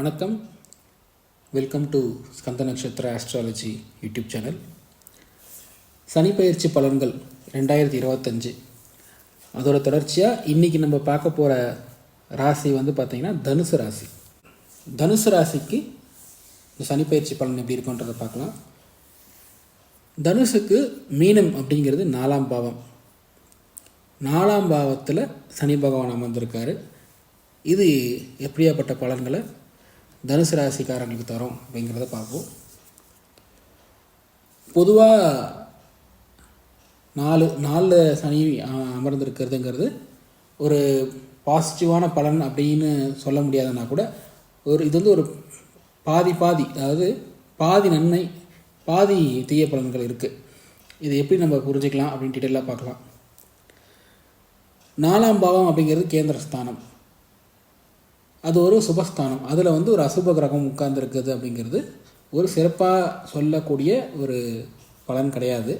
வணக்கம். Welcome to Skanda நட்சத்திர astrology YouTube channel சனி பயிற்சி பலன்கள் ரெண்டாயிரத்தி இருபத்தஞ்சு. அதோட தொடர்ச்சியாக இன்றைக்கி நம்ம பார்க்க போகிற ராசி வந்து பார்த்திங்கன்னா தனுசு ராசி. தனுசு ராசிக்கு இந்த சனி பயிற்சி பலன் எப்படி இருக்குன்றதை பார்க்கலாம். தனுசுக்கு மீனம் அப்படிங்கிறது நாலாம் பாவம். நாலாம் பாவத்தில் சனி பகவான் அமர்ந்திருக்காரு. இது எப்படியாப்பட்ட பலன்களை தனுசு ராசிக்காரங்களுக்கு தரும் அப்படிங்கிறத பார்ப்போம். பொதுவாக நாலு நாலில் சனி அமர்ந்திருக்கிறதுங்கிறது ஒரு பாசிட்டிவான பலன் அப்படின்னு சொல்ல முடியாதுன்னா கூட ஒரு இது வந்து ஒரு பாதி பாதி அதாவது பாதி நன்மை பாதி தீய பலன்கள் இருக்குது இது எப்படி நம்ம புரிஞ்சுக்கலாம் அப்படின்னு டீட்டெயிலாக பார்க்கலாம். நாலாம் பாவம் அப்படிங்கிறது கேந்திரஸ்தானம் அது ஒரு சுபஸ்தானம். அதில் வந்து ஒரு அசுப கிரகம் உட்கார்ந்துருக்குது அப்படிங்கிறது ஒரு சிறப்பாக சொல்லக்கூடிய ஒரு பலன் கிடையாது.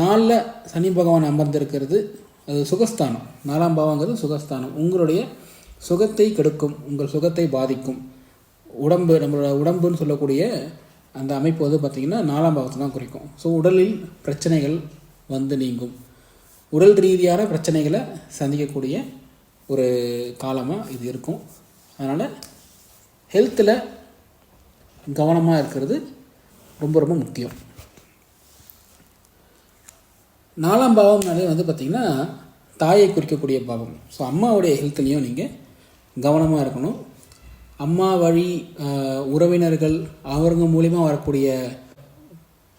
நாளில் சனி பகவான் அமர்ந்திருக்கிறது அது சுகஸ்தானம். நாலாம் பாவங்கிறது சுகஸ்தானம். உங்களுடைய சுகத்தை கெடுக்கும் உங்கள் சுகத்தை பாதிக்கும். உடம்பு நம்மளோட உடம்புன்னு சொல்லக்கூடிய அந்த அமைப்பு வந்து பார்த்திங்கன்னா நாலாம் பாவத்தை தான் குறிக்கும். ஸோ உடலில் பிரச்சனைகள் வந்து நீங்கும். உடல் ரீதியான பிரச்சனைகளை சந்திக்கக்கூடிய ஒரு காலமாக இது இருக்கும். அதனால் ஹெல்த்தில் கவனமாக இருக்கிறது ரொம்ப ரொம்ப முக்கியம். நாலாம் பாவம்னாலே வந்து பார்த்திங்கன்னா தாயை குறிக்கக்கூடிய பாவம். ஸோ அம்மாவுடைய ஹெல்த்லேயும் நீங்கள் கவனமாக இருக்கணும். அம்மா வழி உறவினர்கள் அவங்க மூலிமா வரக்கூடிய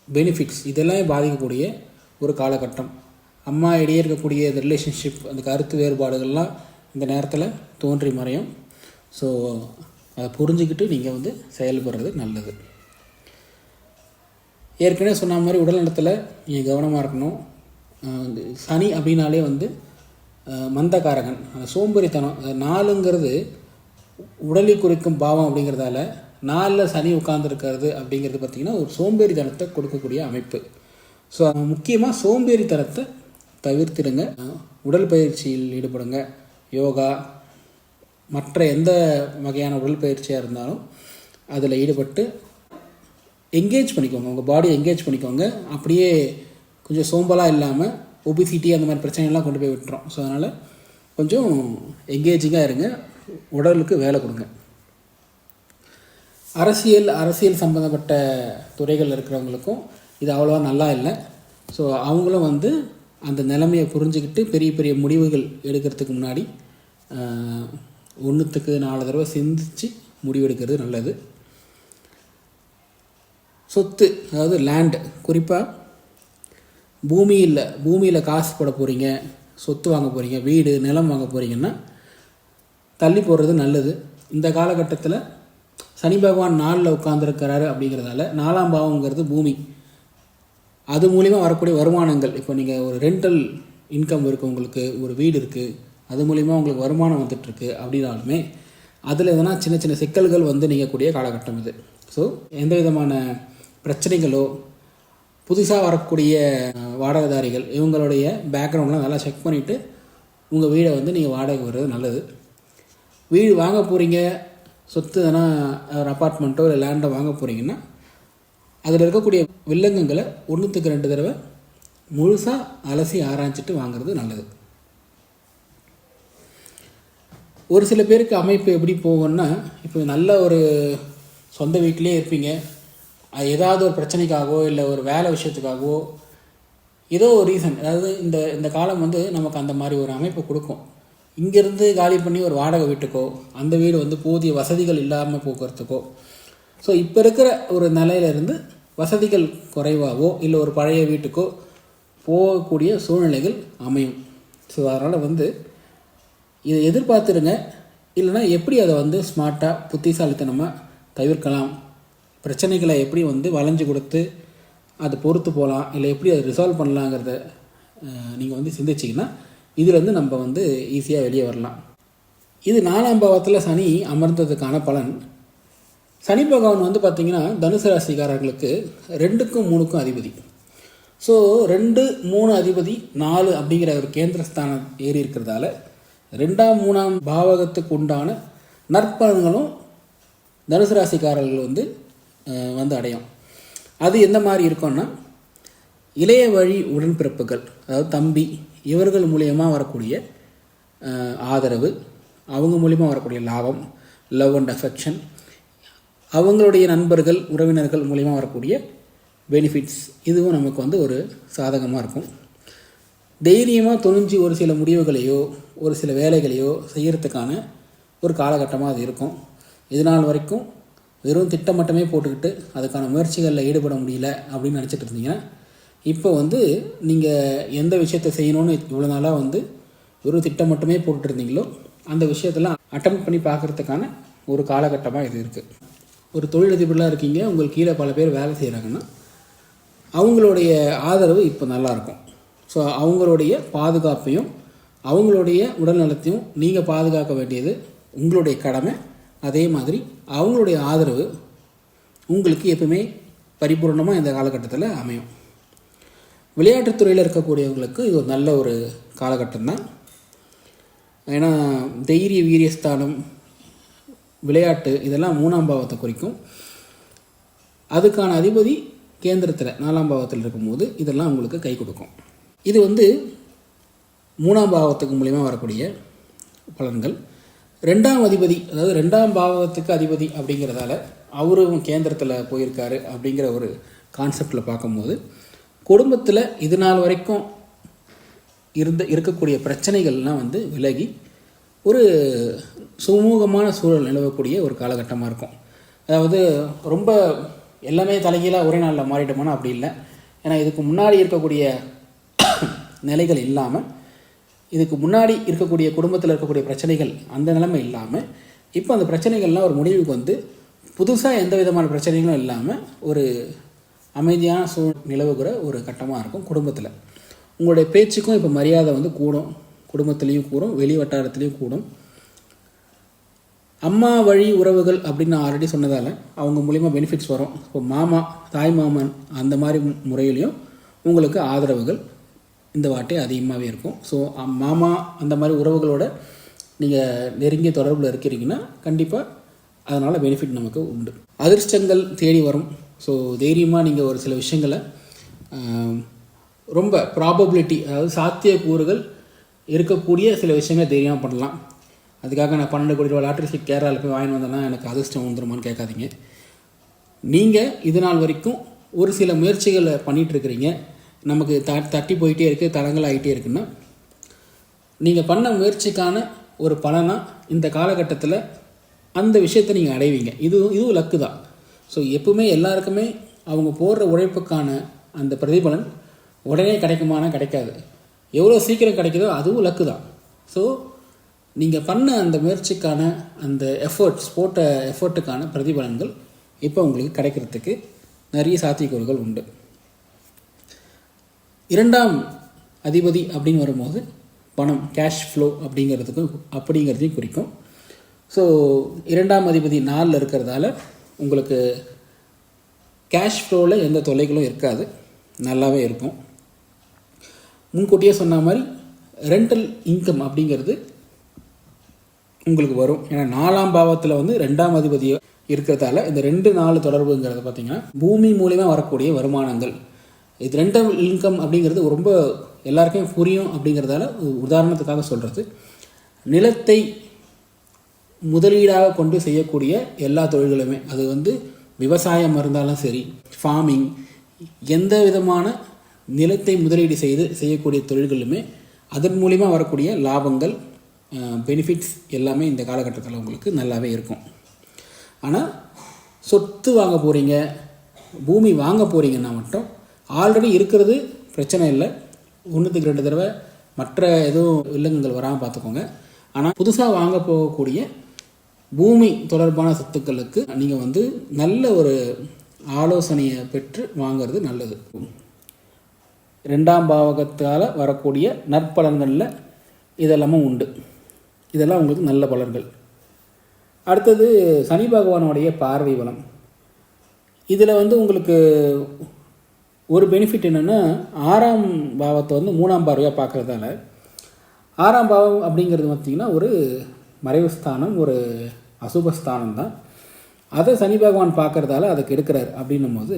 பெனிஃபிட்ஸ் இதெல்லாம் பாதிக்கக்கூடிய ஒரு காலகட்டம். அம்மா இடையே இருக்கக்கூடிய இந்த ரிலேஷன்ஷிப் அந்த கருத்து வேறுபாடுகள்லாம் இந்த நேரத்தில் தோன்றி மறையும். ஸோ அதை புரிஞ்சுக்கிட்டு நீங்கள் வந்து செயல்படுறது நல்லது. ஏற்கனவே சொன்ன மாதிரி உடல் நலத்தில் நீங்கள் கவனமாக இருக்கணும். சனி அப்படின்னாலே வந்து மந்தக்காரகன். மந்தகாரகன் அந்த சோம்பேறித்தனம் நாலுங்கிறது உடலை குறிக்கும் பாவம் அப்படிங்கிறதால நாலில் சனி உட்கார்ந்துருக்கிறது அப்படிங்கிறது பார்த்திங்கன்னா ஒரு சோம்பேறித்தனத்தை கொடுக்கக்கூடிய அமைப்பு. ஸோ முக்கியமாக சோம்பேறித்தனத்தை தவிர்த்திடுங்க. உடல் பயிற்சியில் ஈடுபடுங்க. யோகா மற்ற எந்த வகையான உடற்பயிற்சியாக இருந்தாலும் அதில் ஈடுபட்டு என்கேஜ் பண்ணிக்கோங்க. உங்கள் பாடியை என்கேஜ் பண்ணிக்கோங்க. அப்படியே கொஞ்சம் சோம்பலாக இல்லாமல் ஒபிசிட்டி அந்த மாதிரி பிரச்சனைலாம் கொண்டு போய் விட்டுரும். ஸோ அதனால் கொஞ்சம் என்கேஜிங்காக இருங்க. உடலுக்கு வேலை கொடுங்க. அரசியல் அரசியல் சம்மந்தப்பட்ட துறைகள் இருக்கிறவங்களுக்கும் இது அவ்வளோவா நல்லா இல்லை. ஸோ அவங்களும் வந்து அந்த நிலைமையை புரிஞ்சுக்கிட்டு பெரிய பெரிய முடிவுகள் எடுக்கிறதுக்கு முன்னாடி ஒன்றுத்துக்கு நாலு தடவை சிந்திச்சு முடிவெடுக்கிறது நல்லது. சொத்து அதாவது லேண்டு குறிப்பாக பூமியில் பூமியில் காசு போட போகிறீங்க சொத்து வாங்க போகிறீங்க வீடு நிலம் வாங்க போகிறீங்கன்னா தள்ளி போடுறது நல்லது. இந்த காலகட்டத்தில் சனி பகவான் நாளில் உட்காந்துருக்கிறாரு அப்படிங்கிறதால நாலாம் பாவங்கிறது பூமி. அது மூலிமா வரக்கூடிய வருமானங்கள். இப்போ நீங்கள் ஒரு ரெண்டல் இன்கம் இருக்குது உங்களுக்கு ஒரு வீடு இருக்குது அது மூலிமா உங்களுக்கு வருமானம் வந்துட்டுருக்கு அப்படின்னாலுமே அதில் எதனா சின்ன சின்ன சிக்கல்கள் வந்து நீங்கக்கூடிய காலகட்டம் இது. ஸோ எந்த விதமான பிரச்சனைகளோ புதுசாக வரக்கூடிய வாடகைதாரிகள் இவங்களுடைய பேக்ரவுண்ட்லாம் நல்லா செக் பண்ணிவிட்டு உங்கள் வீடை வந்து நீங்கள் வாடகை வர்றது நல்லது. வீடு வாங்க போகிறீங்க சொத்து எதனா ஒரு அப்பார்ட்மெண்ட்டோ இல்லை லேண்டோ வாங்க போகிறீங்கன்னா அதில் இருக்கக்கூடிய வில்லங்கங்களை ஒன்றுத்துக்கு ரெண்டு தடவை முழுசாக அலசி ஆராய்ச்சிட்டு வாங்குறது நல்லது. ஒரு சில பேருக்கு அமைப்பு எப்படி போகும்னா இப்போ நல்ல ஒரு சொந்த வீட்டிலே இருப்பீங்க. ஏதாவது ஒரு பிரச்சனைக்காகவோ இல்லை ஒரு வேலை விஷயத்துக்காகவோ ஏதோ ஒரு ரீசன் அதாவது இந்த இந்த காலம் வந்து நமக்கு அந்த மாதிரி ஒரு அமைப்பு கொடுக்கும். இங்கேருந்து காலி பண்ணி ஒரு வாடகை வீட்டுக்கோ அந்த வீடு வந்து போதிய வசதிகள் இல்லாமல் போக்குறதுக்கோ ஸோ இப்போ இருக்கிற ஒரு நிலையிலிருந்து வசதிகள் குறைவாகவோ இல்லை ஒரு பழைய வீட்டுக்கோ போகக்கூடிய சூழ்நிலைகள் அமையும். ஸோ அதனால் வந்து இதை எதிர்பார்த்துருங்க. இல்லைன்னா எப்படி அதை வந்து ஸ்மார்ட்டாக புத்திசாலித்தனமாக தவிர்க்கலாம்? பிரச்சனைகளை எப்படி வந்து வளைஞ்சு கொடுத்து அதை பொறுத்து போகலாம்? இல்லை எப்படி அதை ரிசால்வ் பண்ணலாங்கிறத நீங்கள் வந்து சிந்திச்சிங்கன்னா இதுலேருந்து நம்ம வந்து ஈஸியாக வெளியே வரலாம். இது நாலாம் பாவத்தில் சனி அமர்ந்ததுக்கான பலன். சனி பகவான் வந்து பார்த்திங்கன்னா தனுசு ராசிக்காரர்களுக்கு ரெண்டுக்கும் மூணுக்கும் அதிபதி. ஸோ ரெண்டு மூணு அதிபதி நாலு அப்படிங்கிற ஒரு கேந்திரஸ்தானம் ஏறி இருக்கிறதால ரெண்டாம் மூணாம் பாவகத்துக்கு உண்டான நற்பலன்களும் தனுசு ராசிக்காரர்கள் வந்து வந்து அடையும். அது எந்த மாதிரி இருக்கும்னா இளைய வழி உடன்பிறப்புகள் அதாவது தம்பி இவர்கள் மூலயமா வரக்கூடிய ஆதரவு அவங்க மூலிமா வரக்கூடிய லாபம் லவ் அண்ட் அஃபெக்ஷன் அவங்களுடைய நண்பர்கள் உறவினர்கள் மூலிமா வரக்கூடிய பெனிஃபிட்ஸ் இதுவும் நமக்கு வந்து ஒரு சாதகமாக இருக்கும். தைரியமாக துணிஞ்சு ஒரு சில முடிவுகளையோ ஒரு சில வேலைகளையோ செய்கிறதுக்கான ஒரு காலகட்டமாக அது இருக்கும். இதனால் வரைக்கும் வெறும் திட்டம் மட்டுமே போட்டுக்கிட்டு அதுக்கான முயற்சிகளில் ஈடுபட முடியல அப்படின்னு நினச்சிட்டு இருந்தீங்கன்னா இப்போ வந்து நீங்கள் எந்த விஷயத்தை செய்யணும்னு இவ்வளோ நாளாக வந்து வெறும் திட்டம் மட்டுமே போட்டுட்டு இருந்தீங்களோ அந்த விஷயத்தெல்லாம் அட்டம் பண்ணி பார்க்குறதுக்கான ஒரு காலகட்டமாக இது இருக்குது ஒரு தொழிலதிபர்களாக இருக்கீங்க உங்களுக்கு கீழே பல பேர் வேலை செய்கிறாங்கன்னா அவங்களுடைய ஆதரவு இப்போ நல்லாயிருக்கும். ஸோ அவங்களுடைய பாதுகாப்பையும் அவங்களுடைய உடல்நலத்தையும் நீங்கள் பாதுகாக்க வேண்டியது உங்களுடைய கடமை. அதே மாதிரி அவங்களுடைய ஆதரவு உங்களுக்கு எப்பவுமே பரிபூர்ணமாக இந்த காலகட்டத்தில் அமையும். விளையாட்டுத் துறையில் இருக்கக்கூடியவங்களுக்கு இது ஒரு நல்ல ஒரு காலகட்டம் தான் ஏன்னா தைரிய வீரியஸ்தானம் விளையாட்டு இதெல்லாம் மூணாம் பாவத்தை குறிக்கும். அதுக்கான அதிபதி கேந்திரத்தில் நாலாம் பாவத்தில் இருக்கும்போது இதெல்லாம் உங்களுக்கு கை கொடுக்கும். இது வந்து மூணாம் பாவத்துக்கு மூலிமா வரக்கூடிய பலன்கள். ரெண்டாம் அதிபதி அதாவது ரெண்டாம் பாவத்துக்கு அதிபதி அப்படிங்கிறதால அவரும் கேந்திரத்தில் போயிருக்காரு அப்படிங்கிற ஒரு கான்செப்டில் பார்க்கும்போது குடும்பத்தில் இது நாள் வரைக்கும் இருந்த இருக்கக்கூடிய பிரச்சனைகள்லாம் வந்து விலகி ஒரு சுமூகமான சூழல் நிலவக்கூடிய ஒரு காலகட்டமாக இருக்கும். அதாவது ரொம்ப எல்லாமே தலைகீழாக ஒரே நாளில் மாறிட்டோம்னா அப்படி இல்லை. ஏன்னா இதுக்கு முன்னாடி இருக்கக்கூடிய நிலைகள் இல்லாமல் இதுக்கு முன்னாடி இருக்கக்கூடிய குடும்பத்தில் இருக்கக்கூடிய பிரச்சனைகள் அந்த நிலைமை இல்லாமல் இப்போ அந்த பிரச்சனைகள்லாம் ஒரு முடிவுக்கு வந்து புதுசாக எந்த விதமான பிரச்சனைகளும் இல்லாமல் ஒரு அமைதியான சூழ் நிலவுகிற ஒரு கட்டமாக இருக்கும் குடும்பத்தில். உங்களுடைய பேச்சுக்கும் இப்போ மரியாதை வந்து கூடும். குடும்பத்துலேயும் கூடும் வெளி வட்டாரத்துலேயும் கூடும். அம்மா வழி உறவுகள் அப்படின்னு நான் ஆல்ரெடி சொன்னதால் அவங்க மூலிமா பெனிஃபிட்ஸ் வரும். இப்போ மாமா தாய் மாமன் அந்த மாதிரி முறையிலையும் உங்களுக்கு ஆதரவுகள் இந்த வாட்டி அதிகமாகவே இருக்கும். ஸோ மாமா அந்த மாதிரி உறவுகளோட நீங்கள் நெருங்கிய தொடர்பில் இருக்கிறீங்கன்னா கண்டிப்பாக அதனால் பெனிஃபிட் நமக்கு உண்டு. அதிர்ஷ்டங்கள் தேடி வரும். ஸோ தைரியமாக நீங்கள் ஒரு சில விஷயங்களை ரொம்ப ப்ராபபிலிட்டி அதாவது சாத்திய கூறுகள் இருக்கக்கூடிய சில விஷயங்களை தைரியமாக பண்ணலாம். அதுக்காக நான் பன்னெண்டு கோடி ரூபாய் லாட்ரி சீட் கேரளாவில் போய் வாங்கி வந்தேன்னா எனக்கு அதிர்ஷ்டம் வந்துருமான்னு கேட்காதீங்க. நீங்கள் இது நாள் வரைக்கும் ஒரு சில முயற்சிகளை பண்ணிட்டு இருக்கிறீங்க. நமக்கு த தட்டி போயிட்டே இருக்குது தடங்கள் ஆகிட்டே இருக்குன்னா நீங்கள் பண்ண முயற்சிக்கான ஒரு பலனாக இந்த காலகட்டத்தில் அந்த விஷயத்தை நீங்கள் அடைவீங்க. இது இதுவும் லக்கு தான். ஸோ எப்பவுமே எல்லாருக்குமே அவங்க போடுற உழைப்புக்கான அந்த பிரதிபலன் உடனே கிடைக்குமானா கிடைக்காது. எவ்வளோ சீக்கிரம் கிடைக்குதோ அதுவும் லக்கு தான். ஸோ நீங்கள் பண்ண அந்த முயற்சிக்கான அந்த எஃபர்ட்ஸ் போட்ட எஃபர்ட்டுக்கான பிரதிபலன்கள் இப்போ உங்களுக்கு கிடைக்கிறதுக்கு நிறைய சாத்தியக்கூறுகள் உண்டு. இரண்டாம் அதிபதி அப்படின்னு வரும்போது பணம் கேஷ் ஃப்ளோ அப்படிங்கிறதுக்கும் அப்படிங்கிறதையும் குறிக்கும். ஸோ இரண்டாம் அதிபதி நாளில் இருக்கிறதால உங்களுக்கு கேஷ் ஃப்ளோவில் எந்த தொல்லைகளும் இருக்காது. நல்லாவே இருக்கும். முன்கூட்டியே சொன்ன மாதிரி ரெண்டல் இன்கம் அப்படிங்கிறது உங்களுக்கு வரும். ஏன்னா நாலாம் பாவத்தில் வந்து ரெண்டாம் அதிபதி இருக்கிறதால இந்த ரெண்டு நாலு தொடர்புங்கிறது பார்த்தீங்கன்னா பூமி மூலியமா வரக்கூடிய வருமானங்கள். இது ரெண்டாம் இன்கம் அப்படிங்கிறது ரொம்ப எல்லாருக்கும் புரியும் அப்படிங்கிறதால உதாரணத்துக்காக சொல்கிறது நிலத்தை முதலீடாக கொண்டு செய்யக்கூடிய எல்லா தொழில்களுமே அது வந்து விவசாயம் இருந்தாலும் சரி ஃபார்மிங் எந்த விதமான நிலத்தை முதலீடு செய்து செய்யக்கூடிய தொழில்களுமே அதன் மூலிமா வரக்கூடிய லாபங்கள் பெனிஃபிட்ஸ் எல்லாமே இந்த காலகட்டத்தில் உங்களுக்கு நல்லாவே இருக்கும். ஆனால் சொத்து வாங்க போகிறீங்க பூமி வாங்க போகிறீங்கன்னா மட்டும் ஆல்ரெடி இருக்கிறது பிரச்சனை இல்லை. ஒன்றுத்துக்கு ரெண்டு தடவை மற்ற எதுவும் வில்லங்கங்கள் வராமல் பார்த்துக்கோங்க ஆனால் புதுசாக வாங்க போகக்கூடிய பூமி தொடர்பான சொத்துக்களுக்கு நீங்கள் வந்து நல்ல ஒரு ஆலோசனையை பெற்று வாங்குறது நல்லது. ரெண்டாம் பாவகத்தால் வரக்கூடிய நற்பலன்களில் இதெல்லாமும் உண்டு. இதெல்லாம் உங்களுக்கு நல்ல பலன்கள். அடுத்தது சனி பகவானுடைய பார்வை பலம். இதில் வந்து உங்களுக்கு ஒரு பெனிஃபிட் என்னென்னா ஆறாம் பாவத்தை வந்து மூணாம் பார்வையாக பார்க்குறதால ஆறாம் பாவம் அப்படிங்கிறது பார்த்திங்கன்னா ஒரு மறைவு ஸ்தானம் ஒரு அசுபஸ்தானம் தான். அதை சனி பகவான் பார்க்கறதால அதை கெடுக்கிறார் அப்படின்னும் போது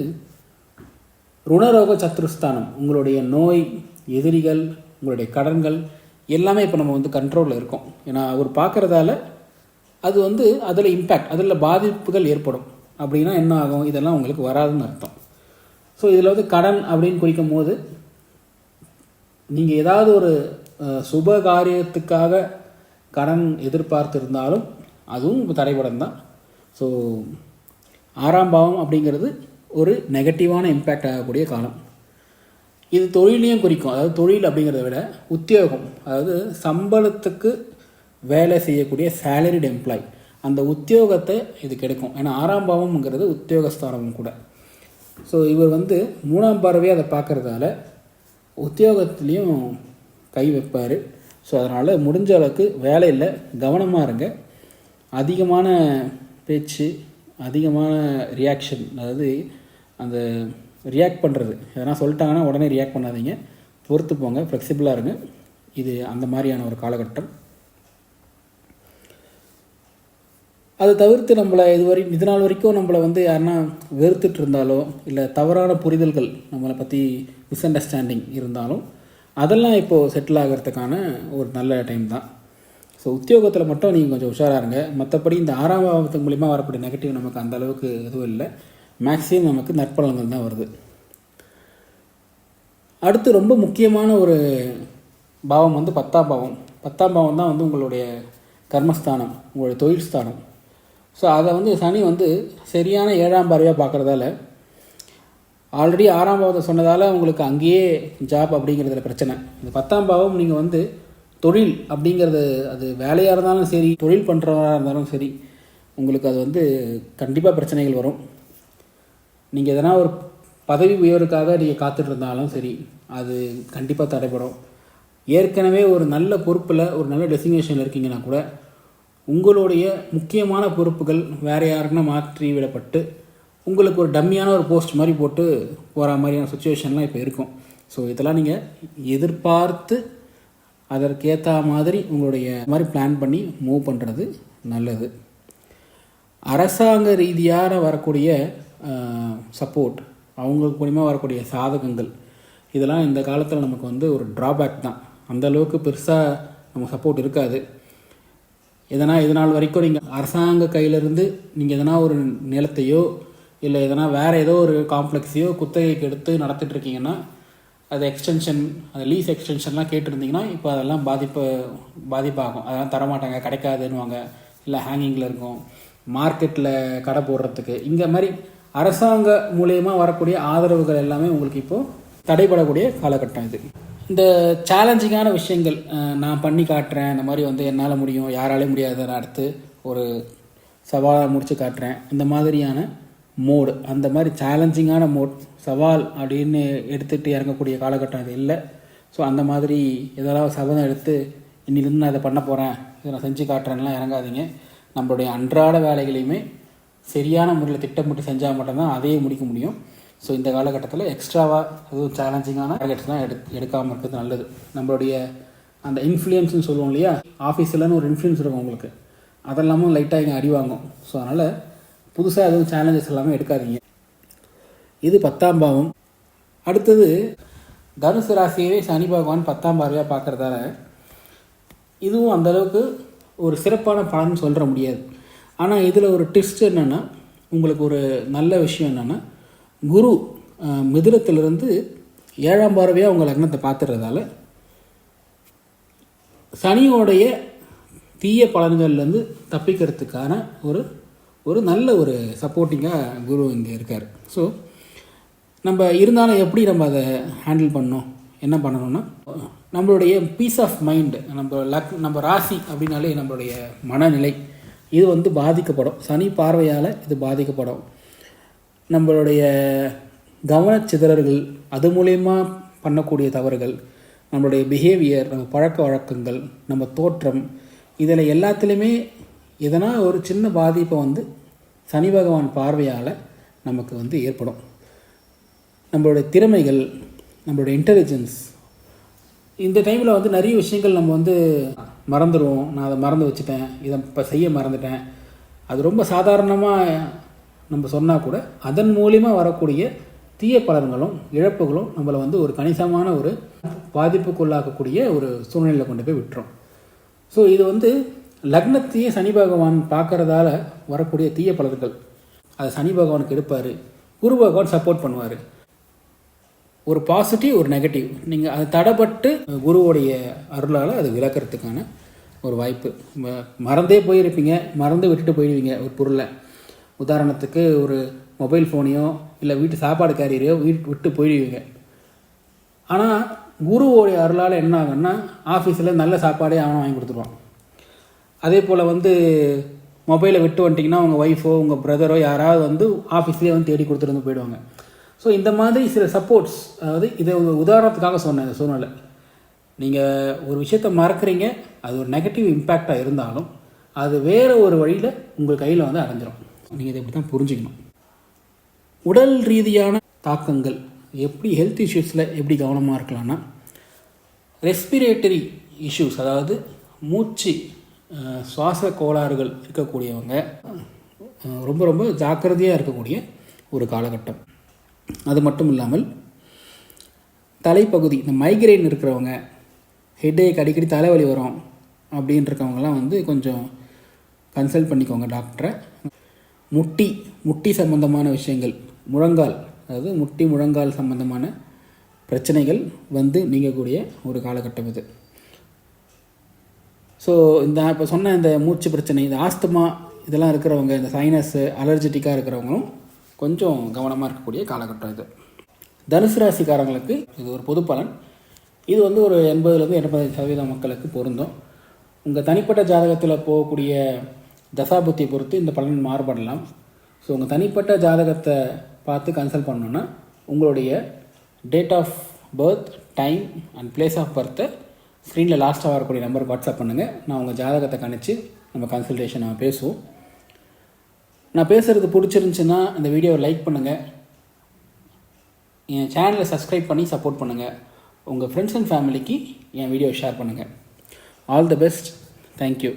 ருணரோக சத்ருஸ்தானம் உங்களுடைய நோய் எதிரிகள் உங்களுடைய கடன்கள் எல்லாமே இப்போ நம்ம வந்து கண்ட்ரோலில் இருக்கோம். ஏன்னா அவர் பார்க்குறதால அது வந்து அதில் இம்பேக்ட் அதில் பாதிப்புகள் ஏற்படும். அப்படின்னா என்ன ஆகும்? இதெல்லாம் உங்களுக்கு வராதுன்னு அர்த்தம். ஸோ இதில் வந்து கடன் அப்படின்னு குறிக்கும் போது நீங்கள் ஏதாவது ஒரு சுப காரியத்துக்காக கடன் எதிர்பார்த்துருந்தாலும் அதுவும் இப்போ தடைபடம் தான் ஸோ ஆறாம் பாவம் அப்படிங்கிறது ஒரு நெகட்டிவான இம்பேக்ட் ஆகக்கூடிய காலம். இது தொழிலையும் குறிக்கும். அதாவது தொழில் அப்படிங்கிறத விட உத்தியோகம் அதாவது சம்பளத்துக்கு வேலை செய்யக்கூடிய சேலரிட் எம்ப்ளாய் அந்த உத்தியோகத்தை இது கெடுக்கும். ஏன்னா ஆறாம் பாவம்ங்கிறது உத்தியோகஸ்தானமும் கூட. ஸோ இவர் வந்து மூணாம் பார்வையாக அதை பார்க்குறதால உத்தியோகத்துலேயும் கை வைப்பார். ஸோ அதனால் முடிஞ்ச அளவுக்கு வேலையில் கவனமாக இருங்க. அதிகமான பேச்சு அதிகமான ரியாக்ஷன் அதாவது அந்த ரியாக்ட் பண்ணுறது எதனா சொல்லிட்டாங்கன்னா உடனே ரியாக்ட் பண்ணாதீங்க. பொறுத்து போங்க. ஃப்ளெக்சிபிளாக இருங்க. இது அந்த மாதிரியான ஒரு காலகட்டம். அதை தவிர்த்து நம்மளை இதுவரை இது நாள் வரைக்கும் நம்மளை வந்து யாருன்னா வெறுத்துட்டு இருந்தாலோ இல்லை தவறான புரிதல்கள் நம்மளை பற்றி மிஸ் அண்டர்ஸ்டாண்டிங் இருந்தாலும் அதெல்லாம் இப்போது செட்டில் ஆகிறதுக்கான ஒரு நல்ல டைம் தான். ஸோ உத்தியோகத்தில் மட்டும் நீங்கள் கொஞ்சம் உஷாராக இருங்க. மற்றபடி இந்த ஆறாம் ஆபத்து மூலிமா வரக்கூடிய நெகட்டிவ் நமக்கு அந்த அளவுக்கு எதுவும் இல்லை. மேக்ஸிமம் நமக்கு நற்பலன்கள் தான் வருது. அடுத்து ரொம்ப முக்கியமான ஒரு பாவம் வந்து பத்தாம் பாவம். பத்தாம் பாவம் தான் வந்து உங்களுடைய கர்மஸ்தானம் உங்களுடைய தொழில் ஸ்தானம். ஸோ அதை வந்து சனி வந்து சரியான ஏழாம் பார்வையாக பார்க்குறதால ஆல்ரெடி ஆறாம் பாவத்தை சொன்னதால் உங்களுக்கு அங்கேயே ஜாப் அப்படிங்கிறதுல பிரச்சனை. இந்த பத்தாம் பாவம் நீங்கள் வந்து தொழில் அப்படிங்கிறது அது வேலையாக இருந்தாலும் சரி தொழில் பண்ணுறவராக இருந்தாலும் சரி உங்களுக்கு அது வந்து கண்டிப்பாக பிரச்சனைகள் வரும். நீங்கள் எதனா ஒரு பதவி உயர்வுக்காக நீங்கள் காத்துட்டு இருந்தாலும் சரி அது கண்டிப்பாக தடைபடும். ஏற்கனவே ஒரு நல்ல பொறுப்பில் ஒரு நல்ல டெசிக்னேஷனில் இருக்கீங்கன்னா கூட உங்களுடைய முக்கியமான பொறுப்புகள் வேறு யாருக்குன்னா மாற்றி விடப்பட்டு உங்களுக்கு ஒரு டம்மியான ஒரு போஸ்ட் மாதிரி போட்டு போகிற மாதிரியான சுச்சுவேஷன்லாம் இப்போ இருக்கும். ஸோ இதெல்லாம் நீங்கள் எதிர்பார்த்து அதற்கேற்ற மாதிரி உங்களுடைய மாதிரி பிளான் பண்ணி மூவ் பண்ணுறது நல்லது. அரசாங்க ரீதியான வரக்கூடிய சப்போர்ட் அவங்களுக்கு மூலிமா வரக்கூடிய சாதகங்கள். இதெல்லாம் இந்த காலத்தில் நமக்கு வந்து ஒரு ட்ராபேக் தான். அந்த அளவுக்கு பெருசாக நமக்கு சப்போர்ட் இருக்காது. எதனா இது நாள் வரைக்கும் நீங்கள் அரசாங்க கையிலேருந்து நீங்கள் எதனா ஒரு நிலத்தையோ இல்லை எதனா வேறு ஏதோ ஒரு காம்ப்ளெக்ஸையோ குத்தகைக்கு எடுத்து நடத்திட்டுருக்கீங்கன்னா அது எக்ஸ்டென்ஷன் அது லீஸ் எக்ஸ்டென்ஷன்லாம் கேட்டிருந்தீங்கன்னா இப்போ அதெல்லாம் பாதிப்பு பாதிப்பாகும். அதெல்லாம் தரமாட்டாங்க கிடைக்காதுன்னுவாங்க. இல்லை ஹேங்கிங்கில் இருக்கும். மார்க்கெட்டில் கடை போடுறதுக்கு. இந்த மாதிரி அரசாங்க மூலயமா வரக்கூடிய ஆதரவுகள் எல்லாமே உங்களுக்கு இப்போது தடைபடக்கூடிய காலகட்டம் இது. இந்த சேலஞ்சிங்கான விஷயங்கள் நான் பண்ணி காட்டுறேன் இந்த மாதிரி வந்து என்னால் முடியும் யாராலையும் முடியாத அடுத்து ஒரு சவாலாக முடித்து காட்டுறேன். இந்த மாதிரியான மோடு அந்த மாதிரி சேலஞ்சிங்கான மோட் சவால் அப்படின்னு எடுத்துகிட்டு இறங்கக்கூடிய காலகட்டம் இது இல்லை. ஸோ அந்த மாதிரி எதாவது சபதம் எடுத்து இன்னிலிருந்து நான் இதை பண்ண போகிறேன் இதை நான் செஞ்சு காட்டுறேன்லாம் இறங்காதீங்க. நம்மளுடைய அன்றாட வேலைகளையுமே சரியான முறையில் திட்டமிட்டு செஞ்சால் மட்டும்தான் அதையே முடிக்க முடியும். ஸோ இந்த காலகட்டத்தில் எக்ஸ்ட்ராவாக அதுவும் சேலஞ்சிங்கான டார்கெட்ஸ்லாம் எடு எடுக்காமல் இருக்கிறது நல்லது. நம்மளுடைய அந்த இன்ஃப்ளூயன்ஸ்னு சொல்லுவோம் இல்லையா? ஆஃபீஸில்னு ஒரு இன்ஃப்ளூயன்ஸ் இருக்கும் உங்களுக்கு. அதெல்லாமும் லைட்டாக இங்கே அடிவாங்கும் ஸோ அதனால் புதுசாக எதுவும் சேலஞ்சஸ் எல்லாமே எடுக்காதீங்க. இது பத்தாம் பாவம். அடுத்தது தனுசு ராசியவே சனி பகவான் பத்தாம் பார்வையாக பார்க்குறதால இதுவும் அந்த அளவுக்கு ஒரு சிறப்பான பலன் சொல்கிற முடியாது. ஆனால் இதில் ஒரு ட்விஸ்ட் என்னென்னா உங்களுக்கு ஒரு நல்ல விஷயம் என்னென்னா குரு அஹ், ஏழாம் பார்வையாக உங்கள் லக்னத்தை பார்த்துறதால சனியோடைய தீய பலன்கள்லேருந்து தப்பிக்கிறதுக்கான ஒரு ஒரு நல்ல ஒரு சப்போர்ட்டிங்காக குரு இங்கே இருக்கார். ஸோ நம்ம இருந்தாலும் எப்படி நம்ம அதை ஹேண்டில் பண்ணோம் என்ன பண்ணணும்னா நம்மளுடைய பீஸ் ஆஃப் மைண்டு நம்ம லக் நம்ம ராசி அப்படின்னாலே நம்மளுடைய மனநிலை. இது வந்து பாதிக்கப்படும். சனி பார்வையால் இது பாதிக்கப்படும். நம்மளுடைய கவனச்சிதறல்கள் அது மூலயமா பண்ணக்கூடிய தவறுகள் நம்மளுடைய பிஹேவியர் நம்ம பழக்க வழக்கங்கள் நம்ம தோற்றம் இதில் எல்லாத்துலேயுமே எதனா ஒரு சின்ன பாதிப்பை வந்து சனி பகவான் பார்வையால் நமக்கு வந்து ஏற்படும். நம்மளுடைய திறமைகள் நம்மளுடைய இன்டெலிஜென்ஸ் இந்த டைமில் வந்து நிறைய விஷயங்கள் நம்ம வந்து மறந்துடுவோம். நான் அதை மறந்து வச்சுட்டேன். இதை இப்போ செய்ய மறந்துட்டேன். அது ரொம்ப சாதாரணமாக நம்ம சொன்னால் கூட அதன் மூலிமா வரக்கூடிய தீய பலன்களும் இழப்புகளும் நம்மளை வந்து ஒரு கணிசமான ஒரு பாதிப்புக்குள்ளாக்கக்கூடிய ஒரு சூழ்நிலையில் கொண்டு போய் விட்டுரும். ஸோ இது வந்து லக்னத்தையே சனி பகவான் பார்க்குறதால வரக்கூடிய தீய பலன்கள். அது சனி பகவானுக்கு எடுப்பார். குரு பகவான் சப்போர்ட் பண்ணுவார். ஒரு பாசிட்டிவ் ஒரு நெகட்டிவ் நீங்கள் அது தடைப்பட்டு குருவோடைய அருளால் அது விளக்கிறதுக்கான ஒரு வாய்ப்பு. மறந்தே போயிருப்பீங்க மறந்து விட்டுட்டு போயிடுவீங்க ஒரு பொருளை. உதாரணத்துக்கு ஒரு மொபைல் ஃபோனையோ இல்லை வீட்டு சாப்பாடு கேரியரையோ வீட்டு விட்டு போயிடுவீங்க ஆனால் குருவோடைய அருளால் என்ன ஆகும்னா ஆஃபீஸில் நல்ல சாப்பாடே அவன் வாங்கி கொடுத்துருவான். அதே போல் வந்து மொபைலை விட்டு வந்துட்டிங்கன்னா உங்கள் ஒய்ஃபோ உங்கள் பிரதரோ யாராவது வந்து ஆஃபீஸ்லேயே வந்து தேடி கொடுத்துட்டு வந்து போயிடுவாங்க. ஸோ இந்த மாதிரி சில சப்போர்ட்ஸ் அதாவது இதை ஒரு உதாரணத்துக்காக சொன்னேன் இந்த சூழ்நிலை. நீங்கள் ஒரு விஷயத்த மறக்கிறீங்க அது ஒரு நெகட்டிவ் இம்பேக்டாக இருந்தாலும் அது வேறு ஒரு வழியில் உங்கள் கையில் வந்து அடைஞ்சிடும் நீங்கள் இதை இப்படி தான் புரிஞ்சுக்கணும். உடல் ரீதியான தாக்கங்கள் எப்படி ஹெல்த் இஷ்யூஸில் எப்படி கவனமாக இருக்கலாம்னா ரெஸ்பிரேட்டரி இஷ்யூஸ் அதாவது மூச்சு சுவாச கோளாறுகள் இருக்கக்கூடியவங்க ரொம்ப ரொம்ப ஜாக்கிரதையாக இருக்கக்கூடிய ஒரு காலகட்டம். அது மட்டும் இல்லாமல் தலைப்பகுதி இந்த மைக்ரைன் இருக்கிறவங்க ஹெட்டேக் அடிக்கடி தலைவலி வரும் அப்படின்னு இருக்கவங்கலாம் வந்து கொஞ்சம் கன்சல்ட் பண்ணிக்கோங்க டாக்டரை முட்டி முட்டி சம்பந்தமான விஷயங்கள் முழங்கால் அதாவது முட்டி முழங்கால் சம்பந்தமான பிரச்சனைகள் வந்து நீங்கக்கூடிய ஒரு காலகட்டம் இது. ஸோ இந்த இப்போ சொன்ன இந்த மூச்சு பிரச்சனை இந்த ஆஸ்துமா இதெல்லாம் இருக்கிறவங்க இந்த சைனஸ் அலர்ஜெட்டிக்காக இருக்கிறவங்களும் கொஞ்சம் கவனமாக இருக்கக்கூடிய காலகட்டம் இது. தனுசு ராசிக்காரங்களுக்கு இது ஒரு பொது பலன். இது வந்து ஒரு எண்பதுலேருந்து எண்பது சதவீதம் மக்களுக்கு பொருந்தும். உங்கள் தனிப்பட்ட ஜாதகத்தில் போகக்கூடிய தசாபுத்தியை பொறுத்து இந்த பலன் மாறுபடலாம். ஸோ உங்கள் தனிப்பட்ட ஜாதகத்தை பார்த்து கன்சல்ட் பண்ணணுன்னா உங்களுடைய date of birth time and place of பர்த்தை ஸ்க்ரீனில் லாஸ்ட்டாக வரக்கூடிய நம்பருக்கு வாட்ஸ்அப் பண்ணுங்கள் நான் உங்கள் ஜாதகத்தை கணிச்சு நம்ம கன்சல்டேஷன் நம்ம பேசுவோம். நான் பேசுகிறது பிடிச்சிருந்துச்சுன்னா இந்த வீடியோவை லைக் பண்ணுங்கள் என் சேனலை சப்ஸ்கிரைப் பண்ணி சப்போர்ட் பண்ணுங்கள் உங்கள் ஃப்ரெண்ட்ஸ் அண்ட் ஃபேமிலிக்கு என் வீடியோவை ஷேர் பண்ணுங்கள் ஆல் தி பெஸ்ட் தேங்க்யூ